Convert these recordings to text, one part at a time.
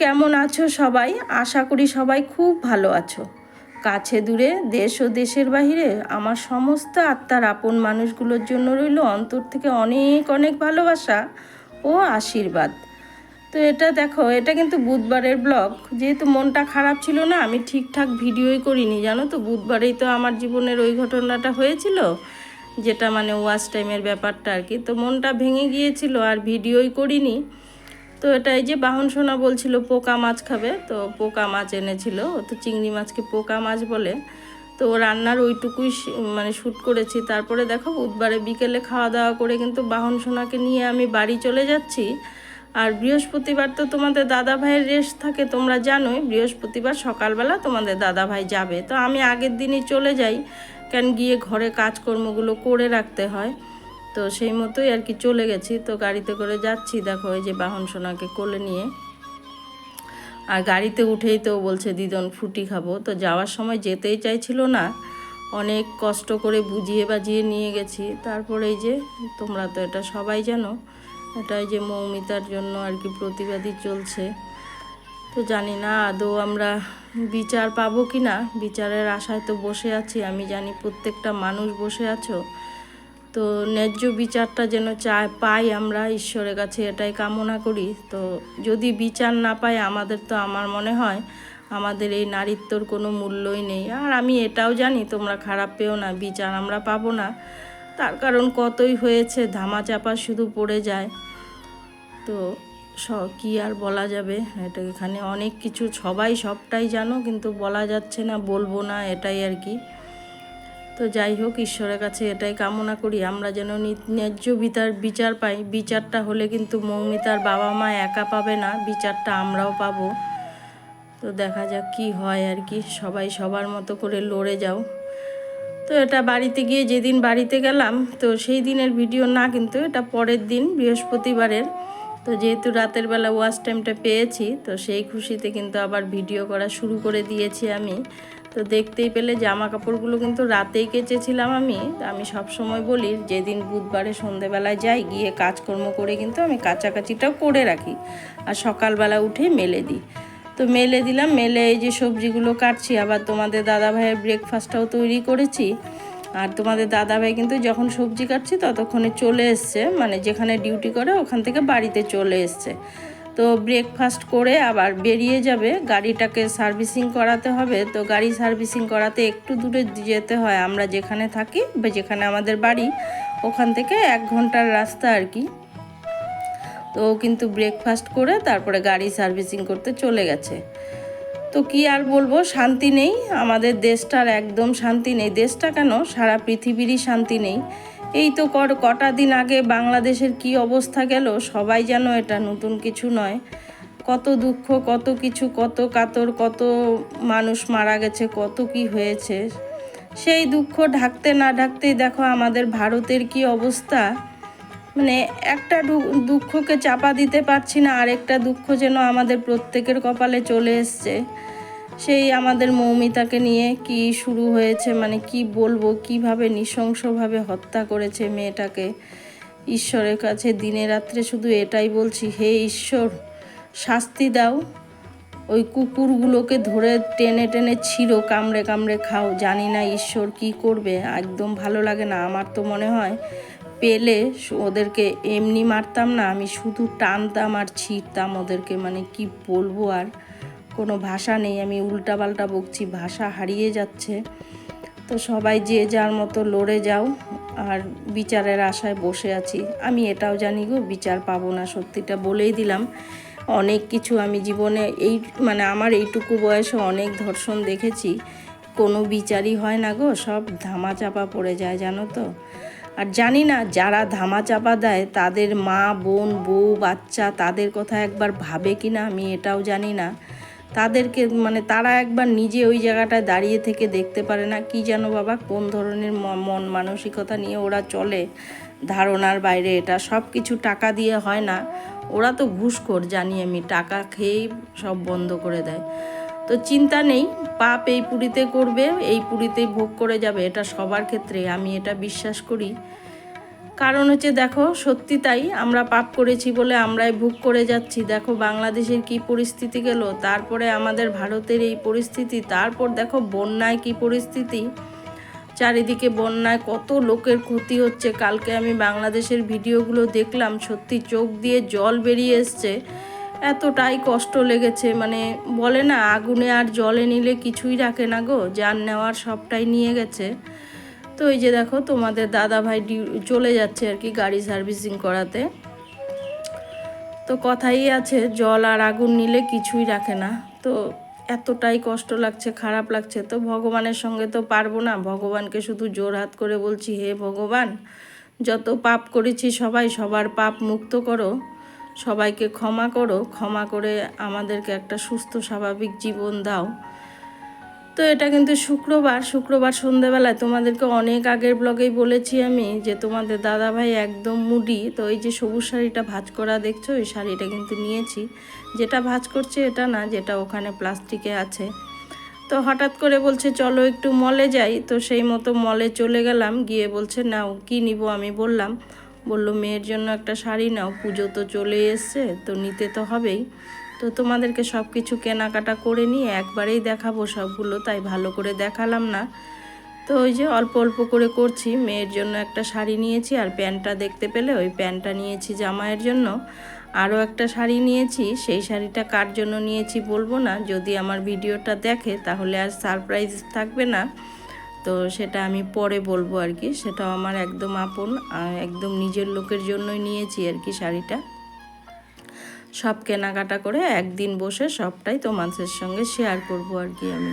কেমন আছো সবাই? আশা করি সবাই খুব ভালো আছো। কাছে দূরে, দেশ ও দেশের বাহিরে আমার সমস্ত আত্মার আপন মানুষগুলোর জন্য রইল অন্তর থেকে অনেক অনেক ভালোবাসা ও আশীর্বাদ। তো এটা দেখো, এটা কিন্তু বুধবারের ব্লগ। যেহেতু মনটা খারাপ ছিল না, আমি ঠিকঠাক ভিডিওই করিনি, জানো তো? বুধবারেই তো আমার জীবনের ওই ঘটনাটা হয়েছিল, যেটা মানে ওয়াচ টাইমের ব্যাপারটা আর কি। তো মনটা ভেঙে গিয়েছিল আর ভিডিওই করিনি। তো এটা এই যে বাহন সোনা বলছিল, পোকা মাছ খাবে। তো পোকা মাছ এনেছিল। তো চিংড়ি মাছকে পোকা মাছ বলে। তো রান্নার ওইটুকুই মানে শ্যুট করেছি। তারপরে দেখো বুধবারে বিকেলে খাওয়া দাওয়া করে কিন্তু বাহন সোনাকে নিয়ে আমি বাড়ি চলে যাচ্ছি। আর বৃহস্পতিবার তো তোমাদের দাদা ভাইয়ের রেস্ট থাকে, তোমরা জানোই। বৃহস্পতিবার সকালবেলা তোমাদের দাদা ভাই যাবে। তো আমি আগের দিনই চলে যাই। কেন গিয়ে ঘরে কাজকর্মগুলো করে রাখতে হয়। তো সেই মতোই আর কি চলে গেছি। তো গাড়িতে করে যাচ্ছি, দেখো এই যে বাহন সোনাকে কোলে নিয়ে। আর গাড়িতে উঠেই তো বলছে, দিদন, ফুটি খাব। তো যাওয়ার সময় যেতেই চাইছিল না। অনেক কষ্ট করে বুঝিয়ে বাজিয়ে নিয়ে গেছি। তারপরে এই যে, তোমরা তো এটা সবাই জানো, এটা এই যে মৌমিতার জন্য আর কি প্রতিবাদী চলছে। তো জানি না আদৌ আমরা বিচার পাবো কি না বিচারের আশায় তো বসে আছি। আমি জানি প্রত্যেকটা মানুষ বসে আছো। তো ন্যায্য বিচারটা যেন চায়, পাই আমরা ঈশ্বরের কাছে, এটাই কামনা করি। তো যদি বিচার না পাই আমাদের তো আমার মনে হয় আমাদের এই নারীত্বর কোনো মূল্যই নেই। আর আমি এটাও জানি, তোমরা খারাপ পেও না, বিচার আমরা পাবো না। তার কারণ কতই হয়েছে, ধামাচাপা শুধু পড়ে যায়। তো স, কী আর বলা যাবে? এটা এখানে অনেক কিছু, সবাই সবটাই জানো, কিন্তু বলা যাচ্ছে না, বলব না, এটাই আর কি। তো যাই হোক, ঈশ্বরের কাছে এটাই কামনা করি, আমরা যেন ন্যায্য বিচার বিচার পাই। বিচারটা হলে কিন্তু মৌমিতার বাবা মা একা পাবে না, বিচারটা আমরাও পাবো। তো দেখা যাক কি হয় আর কি, সবাই সবার মতো করে লড়ে যাও। তো এটা বাড়িতে গিয়ে যেদিন বাড়িতে গেলাম, তো সেই দিনের ভিডিও না, কিন্তু এটা পরের দিন, বৃহস্পতিবারের। তো যেহেতু রাতের বেলা ওয়াচ টাইমটা পেয়েছি, তো সেই খুশিতে কিন্তু আবার ভিডিও করা শুরু করে দিয়েছি আমি। তো দেখতেই পেলে জামা কাপড়গুলো কিন্তু রাতেই কেচেছিলাম আমি। আমি সব সময় বলি, যেদিন বুধবারে সন্ধেবেলায় যাই, গিয়ে কাজকর্ম করে কিন্তু আমি কাচাকাচিটাও করে রাখি। আর সকালবেলা উঠে মেলে দিই। তো মেলে দিলাম, মেলে এই যে সবজিগুলো কাটছি, আবার তোমাদের দাদা ভাইয়ের ব্রেকফাস্টটাও তৈরি করেছি। আর তোমাদের দাদা ভাই কিন্তু যখন সবজি কাটছি, ততক্ষণে চলে এসছে মানে যেখানে ডিউটি করে ওখান থেকে বাড়িতে চলে এসছে। তো ব্রেকফাস্ট করে আবার বেরিয়ে যাবে। গাড়িটাকে সার্ভিসিং করাতে হবে। তো গাড়ি সার্ভিসিং করাতে একটু দূরে যেতে হয়। আমরা যেখানে থাকি বা যেখানে আমাদের বাড়ি, ওখান থেকে এক ঘণ্টার রাস্তা আর কি। তো কিন্তু ব্রেকফাস্ট করে তারপরে গাড়ি সার্ভিসিং করতে চলে গেছে। তো কি আর বলব, শান্তি নেই। আমাদের দেশটার একদম শান্তি নেই। দেশটা কেন? সারা পৃথিবীরই শান্তি নেই। এই তো কর, কটা দিন আগে বাংলাদেশের কি অবস্থা গেল? সবাই যেন এটা নতুন কিছু নয়। কত দুঃখ, কত কিছু, কত কাতর, কত মানুষ মারা গেছে, কত কি হয়েছে। সেই দুঃখ ঢাকতে না ঢাকতেই দেখো আমাদের ভারতের কি অবস্থা। মানে একটা দুঃখকে চাপা দিতে পারছি না, আরেকটা দুঃখ যেন আমাদের প্রত্যেকের কপালে চলে এসছে। সেই আমাদের মৌমিতাকে নিয়ে কি শুরু হয়েছে মানে কি বলব, কীভাবে নৃশংসভাবে হত্যা করেছে মেয়েটাকে? ঈশ্বরের কাছে দিনে রাত্রে শুধু এটাই বলছি, হে ঈশ্বর, শাস্তি দাও। ওই কুকুরগুলোকে ধরে টেনে টেনে ছিঁড়ো, কামড়ে কামড়ে খাও। জানি না ঈশ্বর কি করবে, একদম ভালো লাগে না। আমার তো মনে হয় পেলে ওদেরকে এমনি মারতাম না, আমি শুধু টানতাম আর ছিঁড়তাম ওদেরকে মানে কি বলব আর। কোনো ভাষা নেই, আমি উল্টাপাল্টা বকছি, ভাষা হারিয়ে যাচ্ছে। তো সবাই যে যার মতো লড়ে যাও, আর বিচারের আশায় বসে আছি। আমি এটাও জানি গো, বিচার পাবো না, সত্যিটা বলেই দিলাম। অনেক কিছু আমি জীবনে এই মানে আমার এইটুকু বয়সে অনেক ধর্ষণ দেখেছি। কোনো বিচারই হয় না গো, সব ধামাচাপা পড়ে যায়, জানো তো। আর জানি না, যারা ধামাচাপা দেয়, তাদের মা, বোন, বউ, বাচ্চা, তাদের কথা একবার ভাবে কি না আমি এটাও জানি না। তাদেরকে মানে তারা একবার নিজে ওই জায়গাটায় দাঁড়িয়ে থেকে দেখতে পারে না কি জানো বাবা, কোন ধরনের মন মানসিকতা নিয়ে ওরা চলে। ধারণার বাইরে এটা সব কিছু টাকা দিয়ে হয় না। ওরা তো ঘুষখোর, জানি আমি, টাকা খেয়েই সব বন্ধ করে দেয়। তো চিন্তা নেই, পাপ এই পুরীতে করবে, এই পুরীতেই ভোগ করে যাবে, এটা সবার ক্ষেত্রে। আমি এটা বিশ্বাস করি। কারণ হচ্ছে দেখো, সত্যি তাই, আমরা পাপ করেছি বলে আমরাই ভোগ করে যাচ্ছি। দেখো, বাংলাদেশের কি পরিস্থিতি গেল, তারপরে আমাদের ভারতের এই পরিস্থিতি, তারপর দেখো, বন্যায় কি পরিস্থিতি? চারিদিকে বন্যায় কত লোকের ক্ষতি হচ্ছে। কালকে আমি বাংলাদেশের ভিডিওগুলো দেখলাম, সত্যি চোখ দিয়ে জল বেরিয়ে এসছে। এতটাই কষ্ট লেগেছে মানে বলে না, আগুনে আর জলে নিলে কিছুই রাখে না গো, যার নেওয়ার সবটাই নিয়ে গেছে। তো এই যে দেখো, তোমাদের দাদা ভাই চলে যাচ্ছে আর কি গাড়ি সার্ভিসিং করাতে। তো কথাই আছে, জল আর আগুন নিলে কিছুই রাখে না। তো এতটাই কষ্ট লাগছে, খারাপ লাগছে। তো ভগবানের সঙ্গে তো পারব না, ভগবানকে শুধু জোর হাত করে বলছি, হে ভগবান, যত পাপ করেছি সবাই, সবার পাপ মুক্ত করো, সবাইকে ক্ষমা করো, ক্ষমা করে আমাদেরকে একটা সুস্থ, স্বাভাবিক জীবন দাও। তো এটা কিন্তু শুক্রবার শুক্রবার সন্ধেবেলায় তোমাদেরকে অনেক আগের ব্লগেই বলেছি আমি যে তোমাদের দাদা ভাই একদম মুডি। তো এই যে সবুজ শাড়িটা ভাঁজ করা দেখছ ওই শাড়িটা কিন্তু নিয়েছি। যেটা ভাঁজ করছে এটা না, যেটা ওখানে প্লাস্টিকে আছে। তো হঠাৎ করে বলছে, চলো একটু মলে যাই। তো সেই মতো মলে চলে গেলাম, গিয়ে বলছে, নাও, কি নিব? আমি বললাম, বলল, মেয়ের জন্য একটা শাড়ি নাও, পুজো তো চলে এসছে, তো নিতে তো হবেই। তো তোমাদেরকে সব কিছু কেনাকাটা করে নিয়ে একবারেই দেখাবো সবগুলো, তাই ভালো করে দেখালাম না। তো ওই যে অল্প অল্প করে করছি, মেয়ের জন্য একটা শাড়ি নিয়েছি আর প্যান্টটা দেখতে পেলে ওই প্যান্টটা নিয়েছি জামাইয়ের জন্য। আরও একটা শাড়ি নিয়েছি, সেই শাড়িটা কার জন্য নিয়েছি বলব না, যদি আমার ভিডিওটা দেখে তাহলে আর সারপ্রাইজ থাকবে না। তো সেটা আমি পরে বলব আর কি, সেটাও আমার একদম আপন একদম নিজের লোকের জন্যই নিয়েছি আর কি শাড়িটা। সব কেনাকাটা করে একদিন বসে সবটাই তোমাদের সঙ্গে শেয়ার করব আর কি আমি।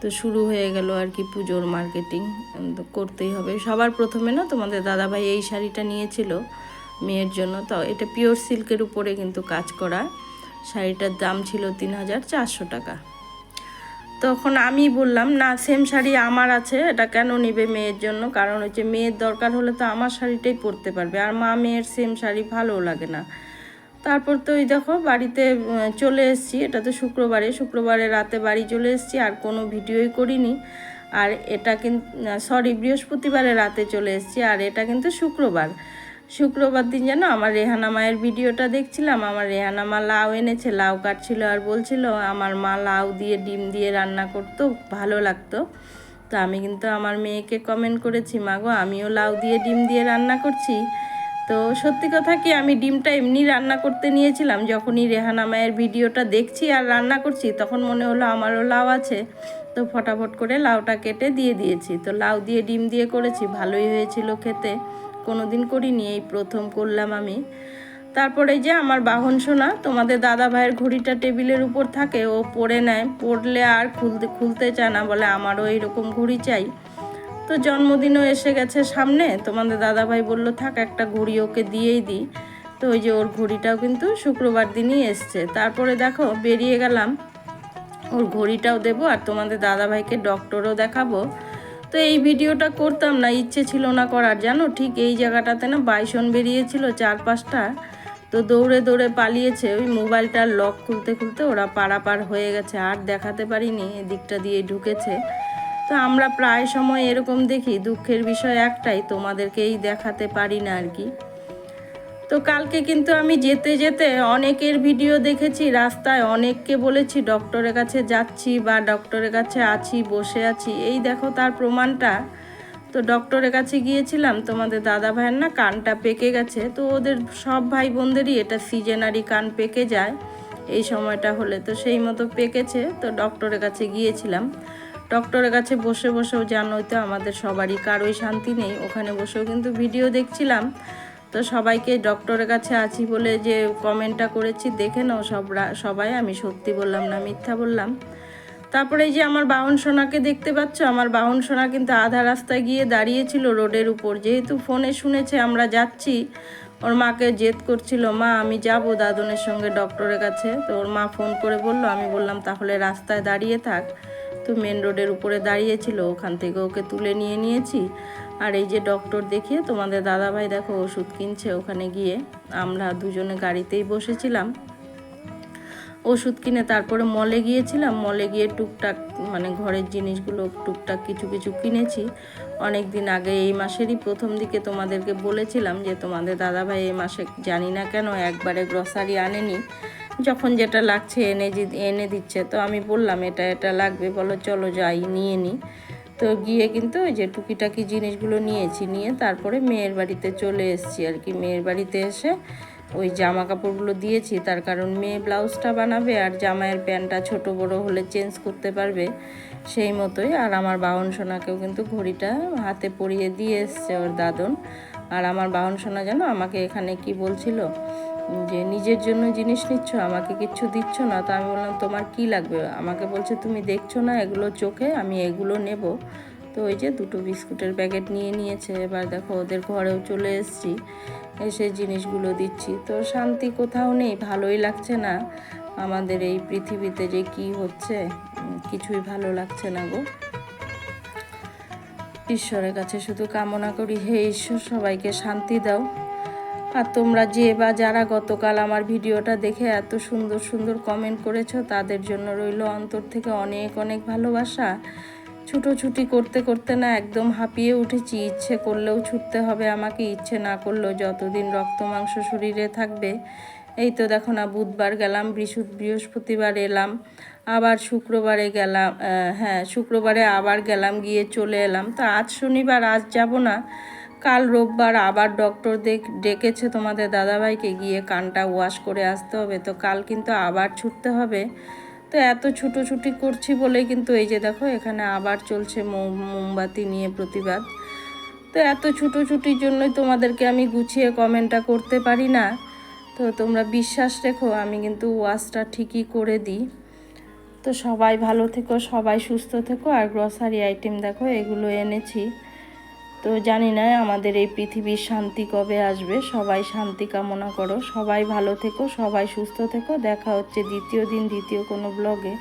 তো শুরু হয়ে গেল আর কি পুজোর মার্কেটিং তো করতেই হবে। সবার প্রথমে না তোমাদের দাদাভাই এই শাড়িটা নিয়েছিল মেয়ের জন্য। তো এটা পিওর সিল্কের উপরে কিন্তু কাজ করা। শাড়িটার দাম ছিল তিন হাজার চারশো টাকা। তখন আমি বললাম, না সেম শাড়ি আমার আছে, এটা কেন নেবে মেয়ের জন্য? কারণ হচ্ছে মেয়ের দরকার হলে তো আমার শাড়িটাই পরতে পারবে। আর মা মেয়ের সেম শাড়ি ভালো লাগে না। তারপর তো ওই দেখো বাড়িতে চলে এসেছি। এটা তো শুক্রবারে। শুক্রবারে রাতে বাড়ি চলে এসেছি, আর কোনো ভিডিওই করিনি। আর এটা কিন্তু সরি বৃহস্পতিবারে রাতে চলে এসেছি, আর এটা কিন্তু শুক্রবার। শুক্রবার দিন যেন আমার রেহানা মায়ের ভিডিওটা দেখছিলাম। আমার রেহানা মা লাউ এনেছে, লাউ কাটছিল আর বলছিল, আমার মা লাউ দিয়ে ডিম দিয়ে রান্না করতো, ভালো লাগতো। তো আমি কিন্তু আমার মেয়েকে কমেন্ট করেছি মাগো আমিও লাউ দিয়ে ডিম দিয়ে রান্না করছি। তো সত্যি কথা কি, আমি ডিমটা এমনি রান্না করতে নিয়েছিলাম, যখনই রেহানা মায়ের ভিডিওটা দেখছি আর রান্না করছি, তখন মনে হলো আমারও লাউ আছে। তো ফটাফট করে লাউটা কেটে দিয়ে দিয়েছি। তো লাউ দিয়ে ডিম দিয়ে করেছি, ভালোই হয়েছিল খেতে। কোনো দিন করিনি, এই প্রথম করলাম আমি। তারপরে যে আমার বাহন সোনা, তোমাদের দাদা ভাইয়ের ঘড়িটা টেবিলের উপর থাকে, ও পরে নেয়, পড়লে আর খুলতে খুলতে চায় না, বলে আমারও এইরকম ঘড়ি চাই। তো জন্মদিনও এসে গেছে সামনে। তোমাদের দাদাভাই বলল, থাক, একটা ঘড়ি ওকে দিয়েই দিই। তো ওই যে ওর ঘড়িটাও কিন্তু শুক্রবার দিনই এসছে। তারপরে দেখো, বেরিয়ে গেলাম। ওর ঘড়িটাও দেবো আর তোমাদের দাদাভাইকে ডক্টরও দেখাবো। তো এই ভিডিওটা করতাম না, ইচ্ছে ছিল না করার, জানো? ঠিক এই জায়গাটাতে না বাইসন বেরিয়েছিল চার পাঁচটা। তো দৌড়ে দৌড়ে পালিয়েছে, ওই মোবাইলটার লক খুলতে খুলতে ওরা পারাপার হয়ে গেছে, আর দেখাতে পারিনি, এদিকটা দিয়ে ঢুকেছে। তো আমরা প্রায় সময় এরকম দেখি, দুঃখের বিষয় একটাই, তোমাদেরকেই দেখাতে পারি না আর কি। তো কালকে কিন্তু আমি যেতে যেতে অনেকের ভিডিও দেখেছি, রাস্তায় অনেককে বলেছি, ডক্টরের কাছে যাচ্ছি বা ডক্টরের কাছে আছি, বসে আছি। এই দেখো তার প্রমাণটা। তো ডক্টরের কাছে গিয়েছিলাম, তোমাদের দাদা ভাইয়ের না কানটা পেকে গেছে, তো ওদের সব ভাই বোনদেরই এটা সিজনারি কান পেকে যায়। এই সময়টা হলে তো সেই মতো পেকেছে, তো ডক্টরের কাছে গিয়েছিলাম। ডক্টরের কাছে বসে বসেও জানোই তো আমাদের সবারই কারোই শান্তি নেই। ওখানে বসেও কিন্তু ভিডিও দেখছিলাম। তো সবাইকে ডক্টরের কাছে আছি বলে যে কমেন্টটা করেছি, দেখে নাও সব সবাই। আমি সত্যি বললাম না, মিথ্যা বললাম। তারপরে এই যে আমার বাহন সোনাকে দেখতে পাচ্ছ, আমার বাহন সোনা কিন্তু আধা রাস্তায় গিয়ে দাঁড়িয়েছিল রোডের উপর। যেহেতু ফোনে শুনেছে, আমরা যাচ্ছি। ওর মাকে জেদ করছিল, মা, আমি যাব দাদনের সঙ্গে ডক্টরের কাছে। তো ওর মা ফোন করে বলল, আমি বললাম, তাহলে রাস্তায় দাঁড়িয়ে থাক। তো মেন রোডের উপরে দাঁড়িয়েছিল, ওখান থেকে ওকে তুলে নিয়ে নিয়েছি। আর এই যে ডক্টর দেখিয়ে, তোমাদের দাদাভাই দেখো ওষুধ কিনছে ওখানে গিয়ে। আমরা দুজনে গাড়িতেই বসেছিলাম। ওষুধ কিনে তারপরে মলে গিয়েছিলাম। মলে গিয়ে টুকটাক মানে ঘরের জিনিসগুলো টুকটাক কিছু কিছু কিনেছি। অনেক দিন আগে এই মাসেরই প্রথম দিকে তোমাদেরকে বলেছিলাম যে, তোমাদের দাদাভাই এই মাসে জানি না কেন একবারে গ্রসারি আনেনি। যখন যেটা লাগছে এনে এনে দিচ্ছে। তো আমি বললাম, এটা এটা লাগবে। বলো, চলো যাই, নিয়ে নিই তো গিয়ে কিন্তু ওই যে টুকিটাকি জিনিসগুলো নিয়েছি। নিয়ে তারপরে মেয়ের বাড়িতে চলে এসেছি আর কি। মেয়ের বাড়িতে এসে ওই জামা কাপড়গুলো দিয়েছি, তার কারণ মেয়ে ব্লাউজটা বানাবে আর জামাইয়ের প্যান্টটা ছোট বড় হলে চেঞ্জ করতে পারবে সেই মতোই। আর আমার বাহন সোনাকেও কিন্তু ঘড়িটা হাতে পরিয়ে দিয়ে এসছে ওর দাদন। আর আমার বাহন সোনা যেন আমাকে এখানে কি বলছিল? যে নিজের জন্য জিনিস নিচ্ছ, আমাকে কিচ্ছু দিচ্ছ না। তো আমি বললাম, তোমার কি লাগবে? আমাকে বলছে, তুমি দেখছ না এগুলো চোখে, আমি এগুলো নেব। তো ওই যে দুটো বিস্কুটের প্যাকেট নিয়ে নিয়েছে। এবার দেখো ওদের ঘরেও চলে এসেছি, এসে জিনিসগুলো দিচ্ছি। তো শান্তি কোথাও নেই, ভালোই লাগছে না। আমাদের এই পৃথিবীতে যে কি হচ্ছে কিছুই ভালো লাগছে না গো। ঈশ্বরের কাছে শুধু কামনা করি, হে ঈশ্বর, সবাইকে শান্তি দাও। আর তোমরা যে বা যারা গতকাল আমার ভিডিওটা দেখে এত সুন্দর সুন্দর কমেন্ট করেছ, তাদের জন্য রইল অন্তর থেকে অনেক অনেক ভালোবাসা। ছুটোছুটি করতে করতে না একদম হাঁপিয়ে উঠেছি। ইচ্ছে করলেও ছুটতে হবে আমাকে, ইচ্ছে না করলেও যতদিন রক্ত মাংস শরীরে থাকবে। এই তো দেখো না, বুধবার গেলাম, বৃহস্প, বৃহস্পতিবার এলাম, আবার শুক্রবারে গেলাম হ্যাঁ শুক্রবারে আবার গেলাম, গিয়ে চলে এলাম। তো আজ শনিবার, আজ যাব না, কাল রোববার আবার ডক্টর দেখ, ডেকেছে তোমাদের দাদাভাইকে, গিয়ে কানটা ওয়াশ করে আসতে হবে। তো কাল কিন্তু আবার ছুটতে হবে। তো এত ছুটোছুটি করছি বলেই কিন্তু এই যে দেখো, এখানে আবার চলছে মোমবাতি নিয়ে প্রতিবাদ। তো এত ছুটোছুটির জন্যই তোমাদেরকে আমি গুছিয়ে কমেন্টটা করতে পারি না। তো তোমরা বিশ্বাস রেখো, আমি কিন্তু ওয়াশটা ঠিকই করে দিই। তো সবাই ভালো থেকো, সবাই সুস্থ থেকো, আর গ্রসারি আইটেম দেখো, এগুলো এনেছি। তো জানি না আমাদের এই পৃথিবীর শান্তি কবে আসবে। সবাই শান্তি কামনা করো। সবাই ভালো থেকো, সবাই সুস্থ থেকো। দেখা হচ্ছে দ্বিতীয় দিন, দ্বিতীয় কোনো ব্লগে